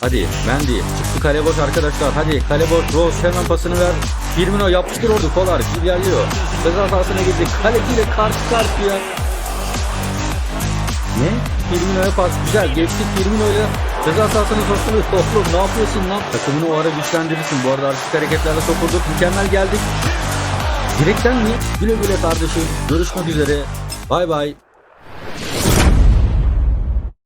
Hadi Mendy. Çıktı kale boş arkadaşlar. Hadi kale boş. Rose hemen pasını ver. Firmino yapıştır orada. Kolar ilerliyor. Ceza sahasına girdi. Kaleciyle karşı karşıya. Ne? Firmino'ya pas. Güzel. Geçtik Firmino'yla. Ceza sahasına soktu. Oğlum ne yapıyorsun lan? Takımını o ara güçlendirirsin. Bu arada artistik hareketlerle top vurduk. Mükemmel geldik. Direkten mi? Güle güle kardeşim. Görüşmek üzere. Bay bay.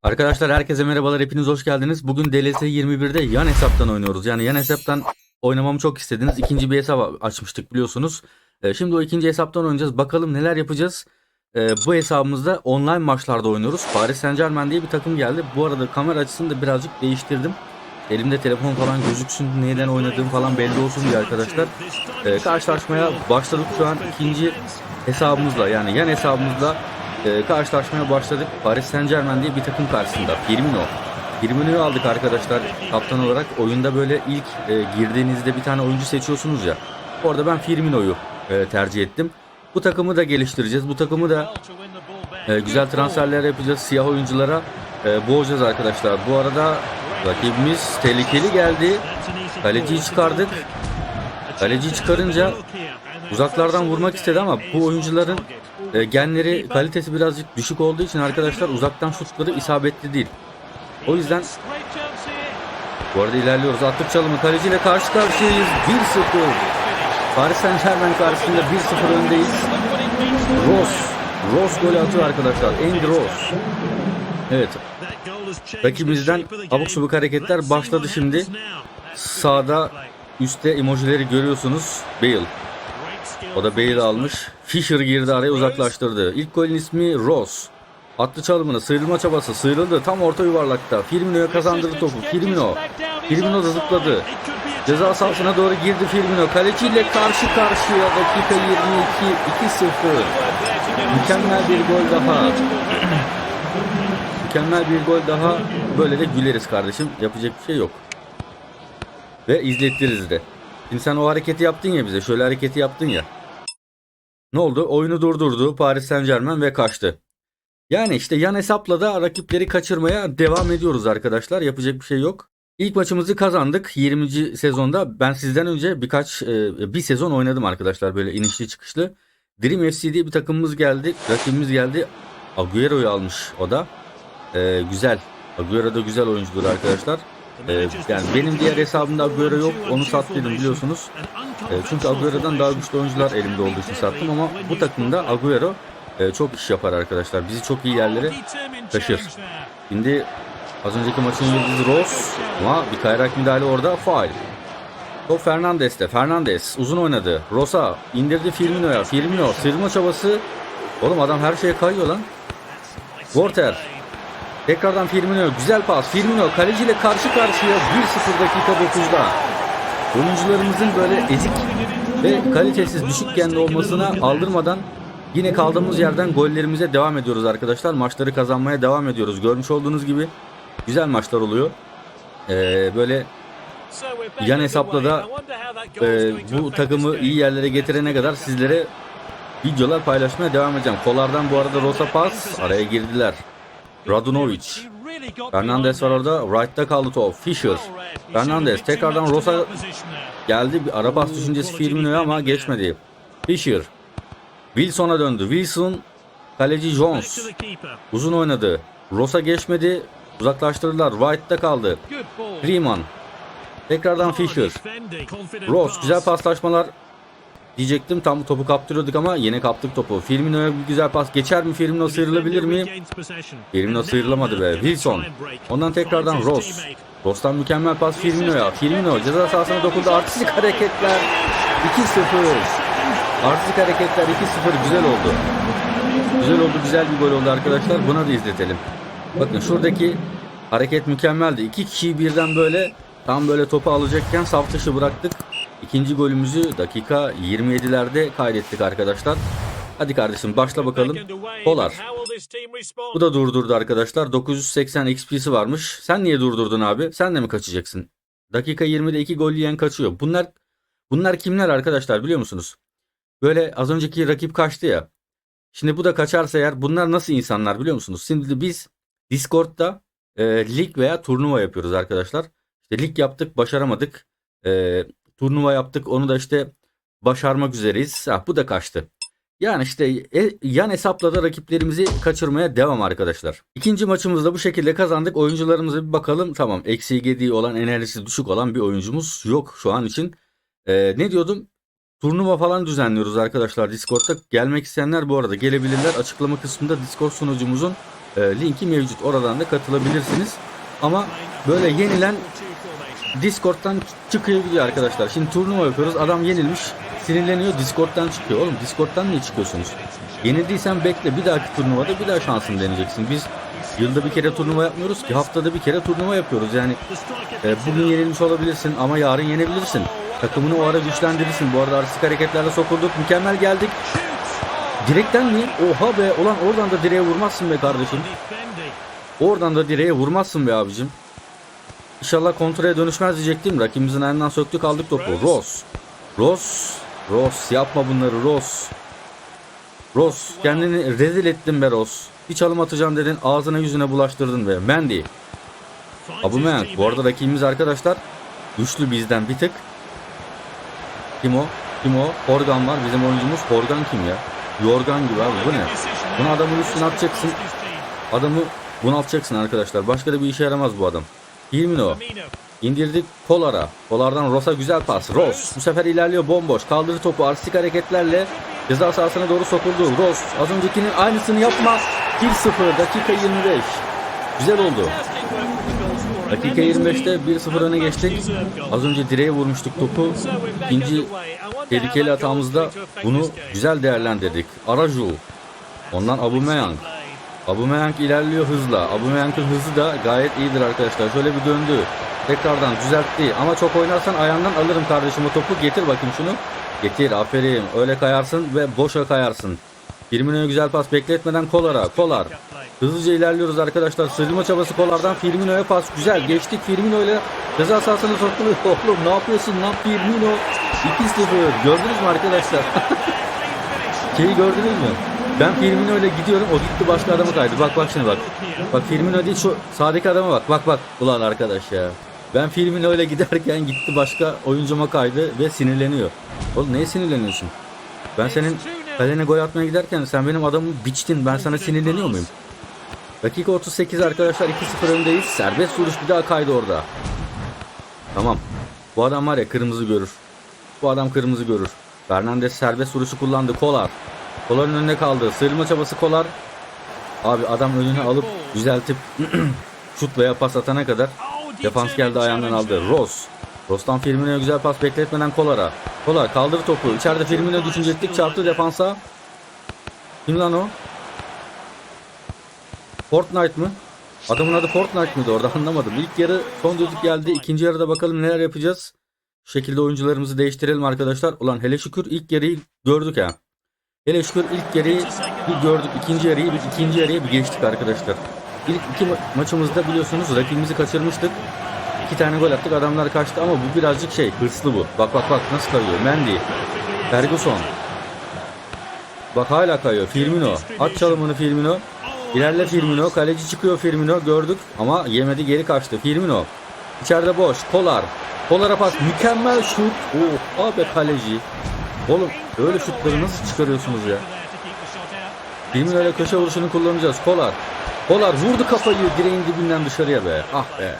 Arkadaşlar herkese merhabalar hepiniz hoş geldiniz. Bugün DLS 21'de yan hesaptan oynuyoruz. Yani yan hesaptan oynamamı çok istediniz. İkinci bir hesap açmıştık biliyorsunuz. Ee, şimdi o ikinci hesaptan oynayacağız. Bakalım neler yapacağız. Ee, bu hesabımızda online maçlarda oynuyoruz. Paris Saint Germain diye bir takım geldi. Bu arada kamera açısını da birazcık değiştirdim. Elimde telefon falan gözüksün, neyden oynadığım falan belli olsun diye arkadaşlar. Ee, karşılaşmaya başladık şu an ikinci hesabımızla yani yan hesabımızla e, karşılaşmaya başladık. Paris Saint Germain diye bir takım karşısında. Firmino. Firmino'yu aldık arkadaşlar kaptan olarak. Oyunda böyle ilk e, girdiğinizde bir tane oyuncu seçiyorsunuz ya. Orada ben Firmino'yu e, tercih ettim. Bu takımı da geliştireceğiz. Bu takımı da e, güzel transferler yapacağız. Siyah oyunculara e, boğacağız arkadaşlar. Bu arada rakibimiz tehlikeli geldi. Kaleciyi çıkardık. Kaleciyi çıkarınca uzaklardan vurmak istedi ama bu oyuncuların e, genleri kalitesi birazcık düşük olduğu için arkadaşlar uzaktan şutları isabetli değil. O yüzden bu arada ilerliyoruz. Attık çalımı kaleciyle karşı karşıyayız. 1-0. Paris Saint Germain karşısında 1-0 öndeyiz. Ross. Ross golü atıyor arkadaşlar. Andy Ross. Evet. Rakibimizden abuk subuk hareketler başladı şimdi. Sağda üstte emojileri görüyorsunuz. Bale. O da Bale almış. Fisher girdi araya uzaklaştırdı. İlk golün ismi Ross. Attı çalımını sıyrılma çabası sıyrıldı tam orta yuvarlakta. Firmino'ya kazandırdı topu. Firmino. Firmino da zıpladı. Ceza sahasına doğru girdi Firmino. Kaleciyle karşı karşıya dakika 22 2-0. Mükemmel bir gol daha. Mükemmel bir gol daha. Böyle de güleriz kardeşim. Yapacak bir şey yok. Ve izlettiririz de. Şimdi sen o hareketi yaptın ya bize. Şöyle hareketi yaptın ya. Ne oldu? Oyunu durdurdu Paris Saint Germain ve kaçtı. Yani işte yan hesapla da rakipleri kaçırmaya devam ediyoruz arkadaşlar. Yapacak bir şey yok. İlk maçımızı kazandık 20. sezonda. Ben sizden önce birkaç e, bir sezon oynadım arkadaşlar böyle inişli çıkışlı. Dream FC diye bir takımımız geldi. Rakibimiz geldi. Agüero'yu almış o da. E, güzel. Agüero da güzel oyuncudur arkadaşlar. E, yani benim diğer hesabımda Agüero yok. Onu sattıydım biliyorsunuz. E, çünkü Agüero'dan daha güçlü oyuncular elimde olduğu için sattım ama bu takımda Agüero e, çok iş yapar arkadaşlar. Bizi çok iyi yerlere taşır. Şimdi az önceki maçın yıldızı Ross ama bir kayrak müdahale orada faal. Top Fernandes'te. Fernandes uzun oynadı. Rosa indirdi Firmino'ya. Firmino sırma çabası. Oğlum adam her şeye kayıyor lan. Worter. Tekrardan Firmino. Güzel pas. Firmino kaleciyle karşı karşıya 1-0 dakika 9'da. Oyuncularımızın böyle ezik ve kalitesiz düşük genli olmasına aldırmadan yine kaldığımız yerden gollerimize devam ediyoruz arkadaşlar. Maçları kazanmaya devam ediyoruz. Görmüş olduğunuz gibi güzel maçlar oluyor. Ee, böyle yan hesapla da e, bu takımı iyi yerlere getirene kadar sizlere videolar paylaşmaya devam edeceğim. Kolardan bu arada Rosa pas araya girdiler. Radunovic. Fernandes var orada. Right'ta kaldı top. Fisher. Fernandes tekrardan Rosa geldi. Bir ara pas düşüncesi Firmino'ya ama geçmedi. Fisher. Wilson'a döndü. Wilson kaleci Jones. Uzun oynadı. Rosa geçmedi. Uzaklaştırdılar. White'da kaldı. Freeman. Tekrardan Fisher. Ross güzel paslaşmalar diyecektim. Tam topu kaptırıyorduk ama yine kaptık topu. Firmino'ya bir güzel pas. Geçer mi Firmino sıyrılabilir mi? Firmino sıyrılamadı be. Wilson. Ondan tekrardan Ross. Ross'tan mükemmel pas Firmino'ya. Firmino ceza sahasına dokundu. Artistik hareketler. 2-0. Artistik hareketler 2-0 güzel oldu. Güzel oldu. Güzel bir gol oldu arkadaşlar. Buna da izletelim. Bakın şuradaki hareket mükemmeldi. İki kişiyi birden böyle tam böyle topu alacakken saf dışı bıraktık. İkinci golümüzü dakika 27'lerde kaydettik arkadaşlar. Hadi kardeşim başla bakalım. Polar. Bu da durdurdu arkadaşlar. 980 XP'si varmış. Sen niye durdurdun abi? Sen de mi kaçacaksın? Dakika 20'de 2 gol yiyen kaçıyor. Bunlar bunlar kimler arkadaşlar biliyor musunuz? Böyle az önceki rakip kaçtı ya. Şimdi bu da kaçarsa eğer bunlar nasıl insanlar biliyor musunuz? Şimdi biz Discord'da e, lig veya turnuva yapıyoruz arkadaşlar. İşte lig yaptık başaramadık. Ee, turnuva yaptık onu da işte başarmak üzereyiz. Ha, bu da kaçtı. Yani işte e- yan hesapla da rakiplerimizi kaçırmaya devam arkadaşlar. İkinci maçımızda bu şekilde kazandık. Oyuncularımıza bir bakalım. Tamam eksi gediği olan enerjisi düşük olan bir oyuncumuz yok şu an için. Ee, ne diyordum? Turnuva falan düzenliyoruz arkadaşlar Discord'da. Gelmek isteyenler bu arada gelebilirler. Açıklama kısmında Discord sunucumuzun e, linki mevcut. Oradan da katılabilirsiniz. Ama böyle yenilen Discord'dan çıkıyor gidiyor arkadaşlar. Şimdi turnuva yapıyoruz. Adam yenilmiş. Sinirleniyor. Discord'dan çıkıyor. Oğlum Discord'dan niye çıkıyorsunuz? Yenildiysen bekle. Bir dahaki turnuvada bir daha şansını deneyeceksin. Biz yılda bir kere turnuva yapmıyoruz ki. Haftada bir kere turnuva yapıyoruz. Yani e, bugün yenilmiş olabilirsin ama yarın yenebilirsin. Takımını o ara güçlendirirsin. Bu arada artistik hareketlerle sokulduk. Mükemmel geldik. Direkten mi? Oha be. Ulan oradan da direğe vurmazsın be kardeşim. Oradan da direğe vurmazsın be abicim. İnşallah kontraya dönüşmez diyecektim. Rakibimizin elinden söktük aldık topu. Ross. Ross. Ross yapma bunları Ross. Ross kendini rezil ettin be Ross. Bir çalım atacağım dedin ağzına yüzüne bulaştırdın be. Mendy. Aubameyang. Bu arada rakibimiz arkadaşlar güçlü bizden bir tık. Kim o? Kim o? Horgan var. Bizim oyuncumuz Horgan kim ya? Yorgan gibi abi bu ne? Bunu adamın üstüne atacaksın. Adamı bunaltacaksın arkadaşlar. Başka da bir işe yaramaz bu adam. Firmino. İndirdik Kolar'a. Kolar'dan Ross'a güzel pas. Ross bu sefer ilerliyor bomboş. Kaldırı topu artistik hareketlerle ceza sahasına doğru sokuldu. Ross az öncekinin aynısını yapma. 1-0 dakika 25. Güzel oldu. Dakika 25'te 1-0 öne geçtik. Az önce direğe vurmuştuk topu. İkinci tehlikeli hatamızda bunu güzel değerlendirdik. Araju. Ondan Aubameyang. Aubameyang ilerliyor hızla. Aubameyang'ın hızı da gayet iyidir arkadaşlar. Şöyle bir döndü. Tekrardan düzeltti. Ama çok oynarsan ayağından alırım kardeşim o topu. Getir bakayım şunu. Getir aferin. Öyle kayarsın ve boşa kayarsın. Firmino'ya güzel pas bekletmeden Kolar'a. Kolar. Hızlıca ilerliyoruz arkadaşlar. Sıyrılma çabası Kolar'dan Firmino'ya pas. Güzel. Geçtik Firmino ile ceza sahasına sokuluyor. Oğlum ne yapıyorsun lan Firmino? 2-0. Gördünüz mü arkadaşlar? Şeyi gördünüz mü? Ben Firmino ile gidiyorum. O gitti başka adama kaydı. Bak bak şimdi bak. Bak Firmino değil şu sağdaki adama bak. Bak bak. Ulan arkadaş ya. Ben Firmino ile giderken gitti başka oyuncuma kaydı ve sinirleniyor. Oğlum neye sinirleniyorsun? Ben senin kalene gol atmaya giderken sen benim adamı biçtin. Ben sana sinirleniyor muyum? Dakika 38 arkadaşlar 2-0 öndeyiz. Serbest vuruş bir daha kaydı orada. Tamam. Bu adam var ya kırmızı görür. Bu adam kırmızı görür. Fernandez serbest vuruşu kullandı. Kolar. Kolar'ın önünde kaldı. Sıyrılma çabası Kolar. Abi adam önüne alıp düzeltip şut veya pas atana kadar defans geldi ayağından aldı. Ross. Ross'tan Firmino'ya güzel pas bekletmeden Kolar'a. Kolar kaldır topu. İçeride Firmino düşünecektik. Çarptı defansa. Kim lan o? Fortnite mı? Adamın adı Fortnite mıydı orada anlamadım. İlk yarı son düdük geldi. İkinci yarıda bakalım neler yapacağız. Şu şekilde oyuncularımızı değiştirelim arkadaşlar. Ulan hele şükür ilk yarıyı gördük ha. Hele şükür ilk yarıyı bir gördük. İkinci yarıyı bir ikinci yarıya bir geçtik arkadaşlar. İlk iki ma- maçımızda biliyorsunuz rakibimizi kaçırmıştık. İki tane gol attık adamlar kaçtı ama bu birazcık şey hırslı bu. Bak bak bak nasıl kayıyor. Mendy. Ferguson. Bak hala kayıyor. Firmino. At çalımını Firmino. İlerle Firmino. Kaleci çıkıyor Firmino. Gördük ama yemedi geri kaçtı. Firmino. İçeride boş. Kolar. Kolar'a pas. Mükemmel şut. Oh abi kaleci. Oğlum öyle şutları nasıl çıkarıyorsunuz ya? Firmino ile köşe vuruşunu kullanacağız. Kolar. Kolar vurdu kafayı direğin dibinden dışarıya be. Ah be.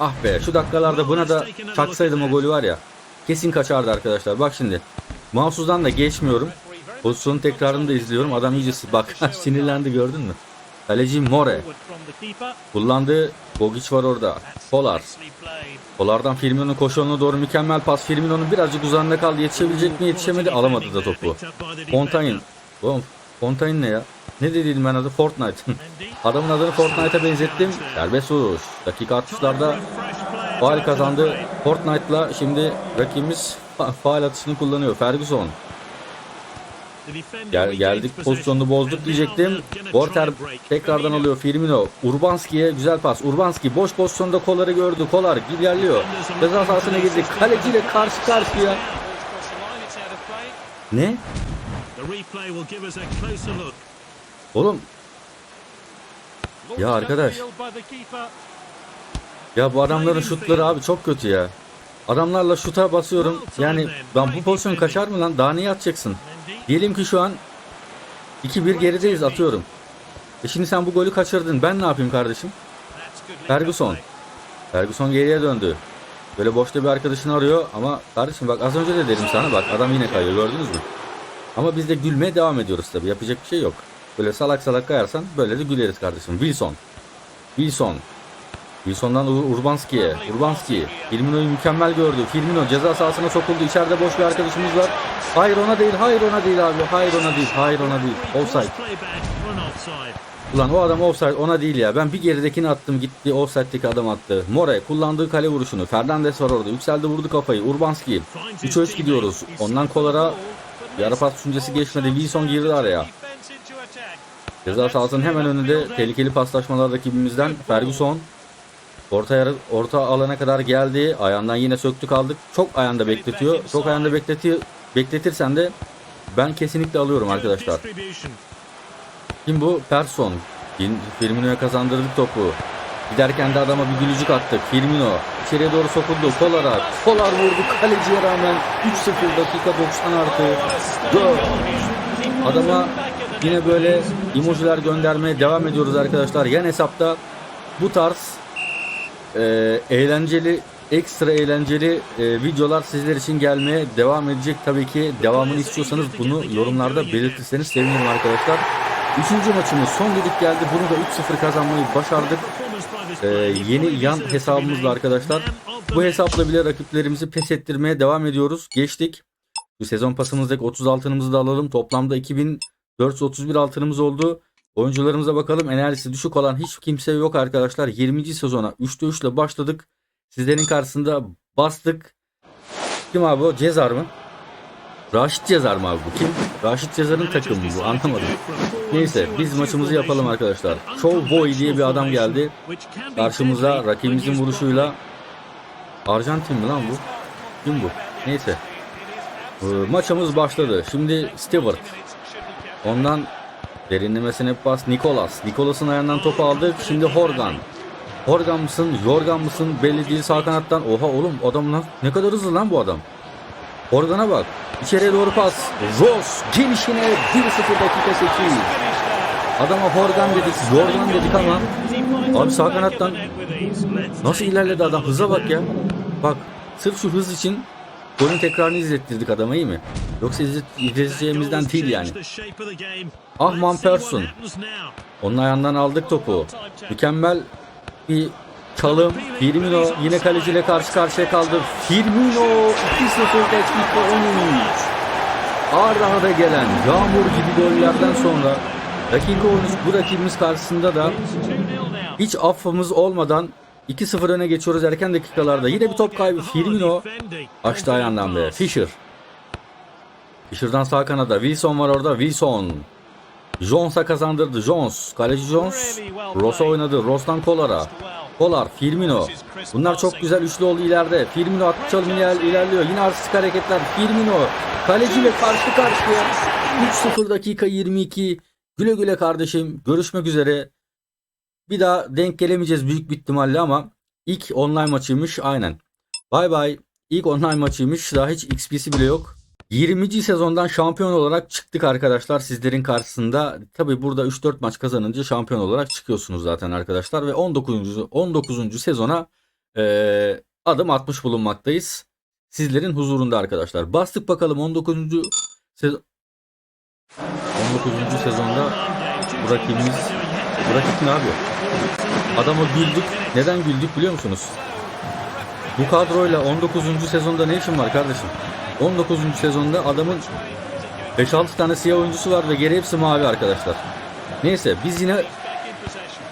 Ah be. Şu dakikalarda buna da çaksaydım o golü var ya. Kesin kaçardı arkadaşlar. Bak şimdi. Mahsus'dan da geçmiyorum. Pozisyonun tekrarını da izliyorum. Adam iyice bak sinirlendi gördün mü? Kaleci More. Kullandığı Bogic var orada. Polar. Polar'dan Firmino'nun koşuğuna doğru mükemmel pas. Firmino'nun birazcık uzağında kaldı. Yetişebilecek mi? Yetişemedi. Alamadı da topu. Fontaine. Oğlum Fontaine ne ya? Ne dediydim ben adı? Fortnite. Adamın adını Fortnite'a benzettim. Serbest vuruş. Dakika 60'larda faal kazandı. Fortnite'la şimdi rakibimiz fa- faal atışını kullanıyor. Ferguson. Gel, geldik pozisyonunu bozduk diyecektim. Porter tekrardan alıyor Firmino. Urbanski'ye güzel pas. Urbanski boş pozisyonda kolları gördü. Kolar ilerliyor. Ceza sahasına girdi. Kaleciyle karşı karşıya. Ne? Oğlum ya arkadaş Ya bu adamların şutları abi çok kötü ya. Adamlarla şuta basıyorum. Yani ben bu pozisyon kaçar mı lan? Daha niye atacaksın? Diyelim ki şu an 2-1 gerideyiz atıyorum. E şimdi sen bu golü kaçırdın. Ben ne yapayım kardeşim? Ferguson. Ferguson geriye döndü. Böyle boşta bir arkadaşını arıyor ama kardeşim bak az önce de dedim sana bak adam yine kayıyor gördünüz mü? Ama biz de gülmeye devam ediyoruz tabi yapacak bir şey yok. Böyle salak salak kayarsan böyle de güleriz kardeşim. Wilson. Wilson. Wilson'dan Ur- Urbanski'ye. Urbanski. Firmino'yu mükemmel gördü. Firmino ceza sahasına sokuldu. İçeride boş bir arkadaşımız var. Hayır ona değil, hayır ona değil abi. Hayır ona değil, hayır ona değil. Offside. Ulan o adam offside ona değil ya. Ben bir geridekini attım gitti offside'deki adam attı. More kullandığı kale vuruşunu. Fernandes var orada. Yükseldi vurdu kafayı. Urbanski. 3 gidiyoruz. Ondan kolara yarı pas düşüncesi geçmedi. Wilson girdi araya. Ceza sahasının hemen önünde tehlikeli paslaşmalar rakibimizden Ferguson. Orta yarı, orta alana kadar geldi. Ayağından yine söktük aldık. Çok ayağında bekletiyor. Çok ayağında bekletiyor. Bekletirsen de ben kesinlikle alıyorum arkadaşlar. Kim bu? Person. Firmino'ya kazandırdık topu. Giderken de adama bir gülücük attık. Firmino içeriye doğru sokuldu. Kolar'a. Kolar vurdu kaleciye rağmen 3-0 dakika 90 artı. Gol. Adama yine böyle emojiler göndermeye devam ediyoruz arkadaşlar. Yan hesapta bu tarz e, eğlenceli ekstra eğlenceli e, videolar sizler için gelmeye devam edecek. Tabii ki devamını istiyorsanız bunu yorumlarda belirtirseniz sevinirim arkadaşlar. Üçüncü maçımız son düdük geldi. Bunu da 3-0 kazanmayı başardık. Ee, yeni yan hesabımızla arkadaşlar. Bu hesapla bile rakiplerimizi pes ettirmeye devam ediyoruz. Geçtik. Bu sezon pasımızdaki 30 altınımızı da alalım. Toplamda 2431 altınımız oldu. Oyuncularımıza bakalım. Enerjisi düşük olan hiç kimse yok arkadaşlar. 20. sezona 3'te 3 ile başladık. Sizlerin karşısında bastık. Kim abi o? Cezar mı? Raşit Cezar mı abi bu? Kim? Raşit Cezar'ın takımı bu. Anlamadım. Neyse biz maçımızı yapalım arkadaşlar. Show Boy diye bir adam geldi. Karşımıza rakibimizin vuruşuyla Arjantin mi lan bu? Kim bu? Neyse. Ee, maçımız başladı. Şimdi Stewart. Ondan derinlemesine pas Nikolas. Nikolas'ın ayağından topu aldık. Şimdi Horgan. Horgan mısın? Yorgan mısın? Belli değil sağ kanattan. Oha oğlum adam lan ne kadar hızlı lan bu adam. Horgan'a bak. İçeriye doğru pas. Ross gelişine 1-0 dakika 8. Adama Horgan dedik, Yorgan dedik ama abi sağ kanattan nasıl ilerledi adam? Hıza bak ya. Bak sırf şu hız için golün tekrarını izlettirdik adama iyi mi? Yoksa izlet, izleyeceğimizden değil yani. Ahman Persson. Onun ayağından aldık topu. Mükemmel bir çalım. Firmino yine kaleciyle karşı karşıya kaldı. Firmino 2-0 dakika 13. Arda arda gelen yağmur gibi gollerden sonra dakika 13 bu rakibimiz karşısında da hiç affımız olmadan 2-0 öne geçiyoruz erken dakikalarda. Yine bir top kaybı. Firmino açtı ayağından be. Fischer. Fischer'dan sağ kanada. Wilson var orada. Wilson. Jones'a kazandırdı. Jones. Kaleci Jones. Ross'a oynadı. Ross'tan Kolar'a. Kolar, Firmino. Bunlar çok güzel üçlü oldu ileride. Firmino çalım iler- ilerliyor. Yine artistik hareketler. Firmino. Kaleciyle karşı karşıya. 3-0 dakika 22. Güle güle kardeşim. Görüşmek üzere. Bir daha denk gelemeyeceğiz büyük bir ihtimalle ama ilk online maçıymış aynen. Bay bay. İlk online maçıymış. Daha hiç XP'si bile yok. 20. sezondan şampiyon olarak çıktık arkadaşlar sizlerin karşısında. Tabi burada 3-4 maç kazanınca şampiyon olarak çıkıyorsunuz zaten arkadaşlar. Ve 19. 19. sezona eee, adım atmış bulunmaktayız. Sizlerin huzurunda arkadaşlar. Bastık bakalım 19. sezon 19. sezonda bu rakibimiz ne yapıyor? Adama güldük. Neden güldük biliyor musunuz? Bu kadroyla 19. sezonda ne işin var kardeşim? 19. sezonda adamın 5-6 tane siyah oyuncusu var ve geri hepsi mavi arkadaşlar. Neyse biz yine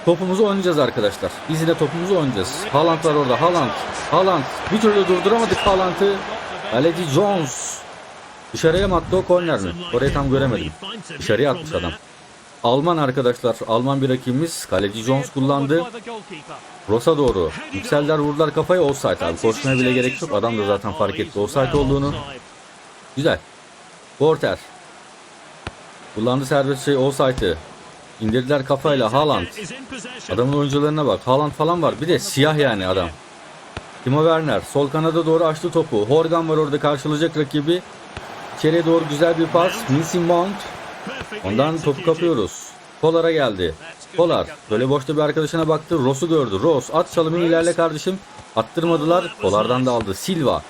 topumuzu oynayacağız arkadaşlar. Biz yine topumuzu oynayacağız. Haaland var orada. Haaland. Haaland. Bir türlü durduramadık Haaland'ı. Kaleci Jones. Dışarıya mı attı o korner mi? Orayı tam göremedim. Dışarıya atmış adam. Alman arkadaşlar. Alman bir rakibimiz. Kaleci Jones kullandı. Ross'a doğru. Yükseldiler vurdular kafaya offside abi. Koşmaya bile gerek yok. Adam da zaten fark etti offside olduğunu. Güzel. Porter. Kullandı serbest şey offside'ı. İndirdiler kafayla Haaland. Adamın oyuncularına bak. Haaland falan var. Bir de siyah yani adam. Timo Werner sol kanada doğru açtı topu. Horgan var orada karşılayacak rakibi. İçeriye doğru güzel bir pas. Mason Mount. Ondan topu kapıyoruz. Kolar'a geldi. Kolar böyle boşta bir arkadaşına baktı. Ross'u gördü. Ross at çalımını ilerle kardeşim. Attırmadılar. Kolar'dan da aldı. Silva.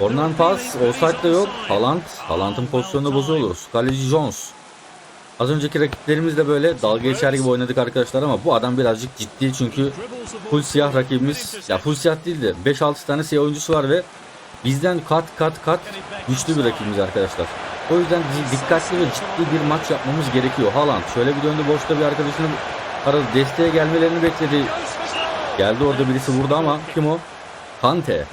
Ornan pas. Offside de yok. Haaland. Haaland'ın pozisyonunu bozuyoruz. Kaleci Jones. Az önceki rakiplerimiz de böyle dalga geçer gibi oynadık arkadaşlar ama bu adam birazcık ciddi çünkü full siyah rakibimiz ya full siyah değil de 5-6 tane siyah oyuncusu var ve bizden kat kat kat güçlü bir rakibimiz arkadaşlar. O yüzden di- dikkatli ve ciddi bir maç yapmamız gerekiyor. Haaland şöyle bir döndü boşta bir arkadaşının aradı desteğe gelmelerini bekledi. Geldi orada birisi vurdu ama kim o? Kante.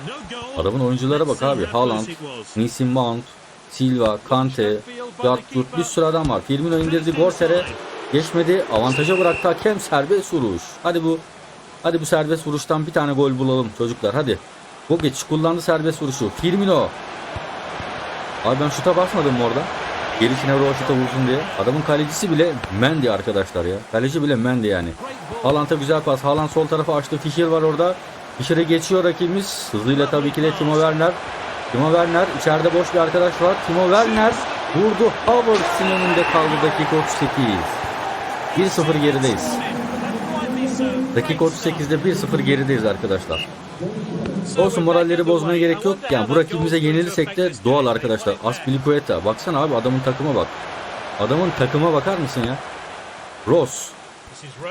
Adamın oyunculara bak abi. Haaland, Nisim Mount, Silva, Kante, Gatgut bir sürü adam var. Firmino indirdi Gorter'e geçmedi. Avantaja bıraktı hakem serbest vuruş. Hadi bu hadi bu serbest vuruştan bir tane gol bulalım çocuklar hadi. Bogic kullandı serbest vuruşu. Firmino. Abi ben şuta basmadım mı orada? Gelişine Roşit'e vursun diye. Adamın kalecisi bile Mendy arkadaşlar ya. Kaleci bile Mendy yani. Haaland'a güzel pas. Haaland sol tarafa açtı. Fischer var orada. Fischer'e geçiyor rakibimiz. Hızıyla tabii ki de Timo Werner. Timo Werner içeride boş bir arkadaş var. Timo Werner vurdu. Havertz'in önünde kaldı dakika 38. 1-0 gerideyiz. Dakika 38'de 1-0 gerideyiz arkadaşlar. Olsun moralleri bozmaya gerek yok. Yani bu rakibimize yenilirsek de doğal arkadaşlar. Aspilicueta. Baksana abi adamın takıma bak. Adamın takıma bakar mısın ya? Ross.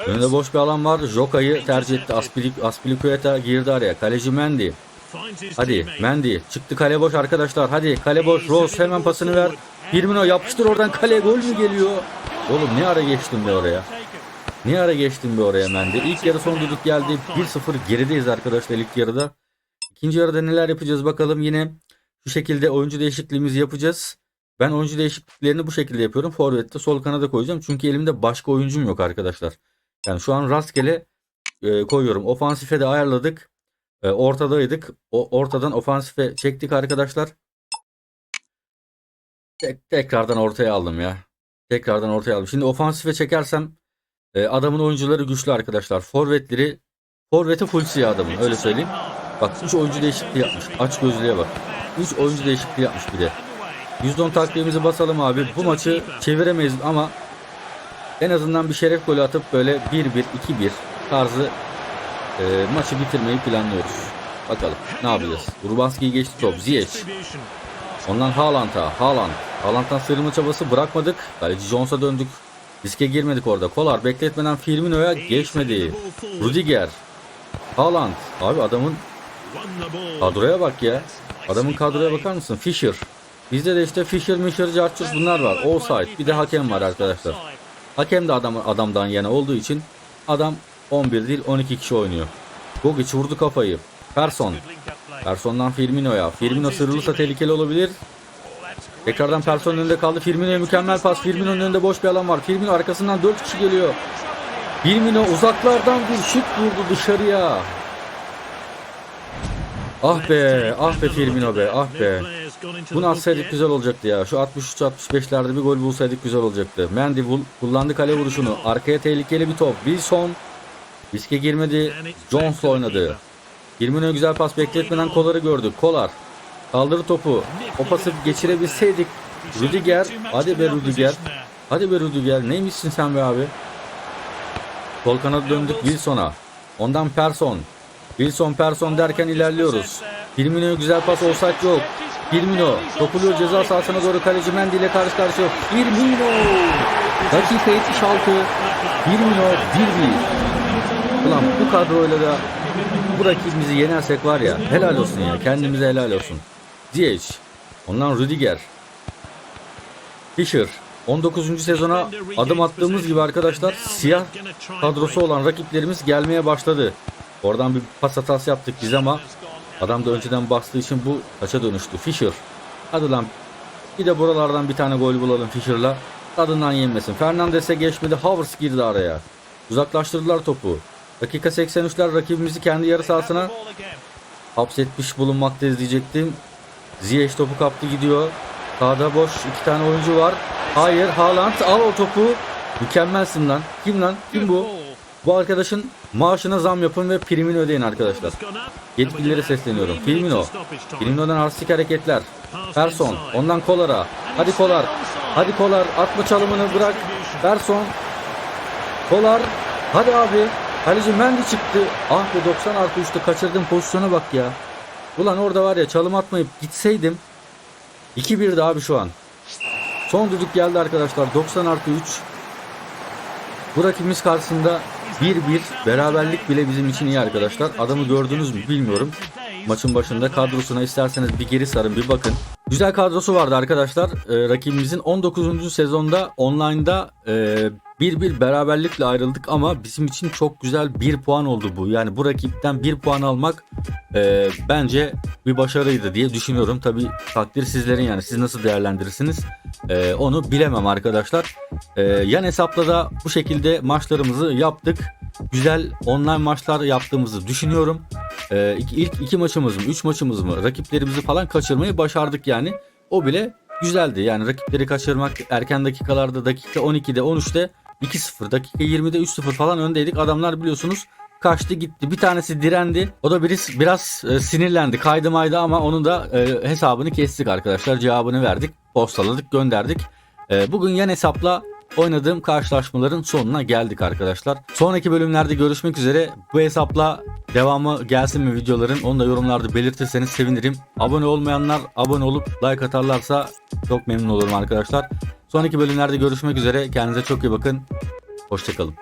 Önünde boş bir alan var. Joka'yı tercih etti. Aspili- Aspilicueta girdi araya. Kaleci Mendy. Hadi Mendy. Çıktı kale boş arkadaşlar. Hadi kale boş. Ross hemen pasını ver. Firmino yapıştır oradan kaleye gol mü geliyor? Oğlum ne ara geçtin be oraya? Ne ara geçtin be oraya Mendy? İlk yarı son düdük geldi. 1-0 gerideyiz arkadaşlar ilk yarıda. İkinci yarıda neler yapacağız bakalım yine şu şekilde oyuncu değişikliğimizi yapacağız. Ben oyuncu değişikliklerini bu şekilde yapıyorum. Forvet'te sol kanada koyacağım. Çünkü elimde başka oyuncum yok arkadaşlar. Yani şu an rastgele e, koyuyorum. Ofansife de ayarladık. E, ortadaydık. O ortadan ofansife çektik arkadaşlar. Tek, tekrardan ortaya aldım ya. Tekrardan ortaya aldım. Şimdi ofansife çekersem e, adamın oyuncuları güçlü arkadaşlar. Forvetleri Forvet'i full siyah adamın öyle söyleyeyim. Bak 3 oyuncu değişikliği yapmış. Aç gözlüğe bak. 3 oyuncu değişikliği yapmış bir de. %10 takviyemizi basalım abi. Bu maçı çeviremeyiz ama en azından bir şeref golü atıp böyle 1-1, 2-1 tarzı e, maçı bitirmeyi planlıyoruz. Bakalım ne yapacağız. Urbanski'yi geçti top. Ziyech. Ondan Haaland'a. Haaland. Haaland'dan sıyrılma çabası bırakmadık. Kaleci Jones'a döndük. Riske girmedik orada. Kolar bekletmeden Firmino'ya geçmedi. Rudiger. Haaland. Abi adamın kadroya bak ya. Adamın kadroya bakar mısın? Fischer. Bizde de işte Fischer, Mischer, Carchur bunlar var. Offside. Bir de hakem var arkadaşlar. Hakem de adam, adamdan yana olduğu için adam 11 değil 12 kişi oynuyor. Gogic vurdu kafayı. Person. Person'dan Firmino'ya. Firmino sırılırsa tehlikeli olabilir. Tekrardan Person önünde kaldı. Firmino'ya mükemmel pas. Firmino'nun önünde boş bir alan var. Firmino arkasından 4 kişi geliyor. Firmino uzaklardan bir şut vurdu dışarıya. Ah be, ah be Firmino be, ah be. Bunu atsaydık güzel olacaktı ya. Şu 63-65'lerde bir gol bulsaydık güzel olacaktı. Mendy kullandı kale vuruşunu. Arkaya tehlikeli bir top. Wilson. Riske girmedi. Jones oynadı. Firmino'ya güzel pas bekletmeden Kolar'ı gördük. Kolar. Kaldırı topu. O pası geçirebilseydik. Rüdiger. Hadi be Rüdiger. Hadi be Rüdiger. Neymişsin sen be abi? Sol kanada döndük Wilson'a. Ondan Person. Wilson Person derken ilerliyoruz. Firmino'ya güzel pas olsak yok. Firmino topuluyor ceza sahasına doğru kaleci Mendy ile karşı karşıya. Firmino. Dakika 76. Firmino 1-1. Ulan bu kadroyla da bu rakibimizi yenersek var ya helal olsun ya kendimize helal olsun. Ziyech. Ondan Rüdiger. Fischer. 19. sezona adım attığımız gibi arkadaşlar siyah kadrosu olan rakiplerimiz gelmeye başladı. Oradan bir pas hatası yaptık biz ama adam da önceden bastığı için bu taça dönüştü. Fischer. Hadi lan bir de buralardan bir tane gol bulalım Fischer'la. Tadından yenmesin. Fernandes'e geçmedi. Havertz girdi araya. Uzaklaştırdılar topu. Dakika 83'ler rakibimizi kendi yarı sahasına hapsetmiş bulunmaktayız diyecektim. Ziyech topu kaptı gidiyor. Sağda boş iki tane oyuncu var. Hayır Haaland al o topu. Mükemmelsin lan. Kim lan? Kim bu? Bu arkadaşın maaşına zam yapın ve primini ödeyin arkadaşlar. Yetkililere sesleniyorum. Firmino. Firmino'dan artistik hareketler. Person. Ondan Kolar'a. Hadi Kolar. Hadi Kolar. Atma çalımını bırak. Person. Kolar. Hadi abi. Kaleci Mendy çıktı. Ah be 90 artı 3'te kaçırdığım pozisyona bak ya. Ulan orada var ya çalım atmayıp gitseydim. 2-1'di abi şu an. Son düdük geldi arkadaşlar. 90 artı 3. Bu rakibimiz karşısında 1-1 beraberlik bile bizim için iyi arkadaşlar. Adamı gördünüz mü bilmiyorum. Maçın başında kadrosuna isterseniz bir geri sarın bir bakın. Güzel kadrosu vardı arkadaşlar. Ee, rakibimizin 19. sezonda online'da e, 1-1 beraberlikle ayrıldık ama bizim için çok güzel 1 puan oldu bu. Yani bu rakipten 1 puan almak e, bence bir başarıydı diye düşünüyorum. Tabi takdir sizlerin yani siz nasıl değerlendirirsiniz e, onu bilemem arkadaşlar. E, yan hesapla da bu şekilde maçlarımızı yaptık. Güzel online maçlar yaptığımızı düşünüyorum. İlk, ilk iki maçımız mı, üç maçımız mı rakiplerimizi falan kaçırmayı başardık yani. O bile güzeldi. Yani rakipleri kaçırmak erken dakikalarda dakika 12'de 13'te 2-0 dakika 20'de 3-0 falan öndeydik. Adamlar biliyorsunuz kaçtı gitti. Bir tanesi direndi. O da biraz, biraz e, sinirlendi. Kaydı maydı ama onun da e, hesabını kestik arkadaşlar. Cevabını verdik. Postaladık gönderdik. E, bugün yan hesapla oynadığım karşılaşmaların sonuna geldik arkadaşlar. Sonraki bölümlerde görüşmek üzere. Bu hesapla devamı gelsin mi videoların onu da yorumlarda belirtirseniz sevinirim. Abone olmayanlar abone olup like atarlarsa çok memnun olurum arkadaşlar. Sonraki bölümlerde görüşmek üzere. Kendinize çok iyi bakın. Hoşçakalın.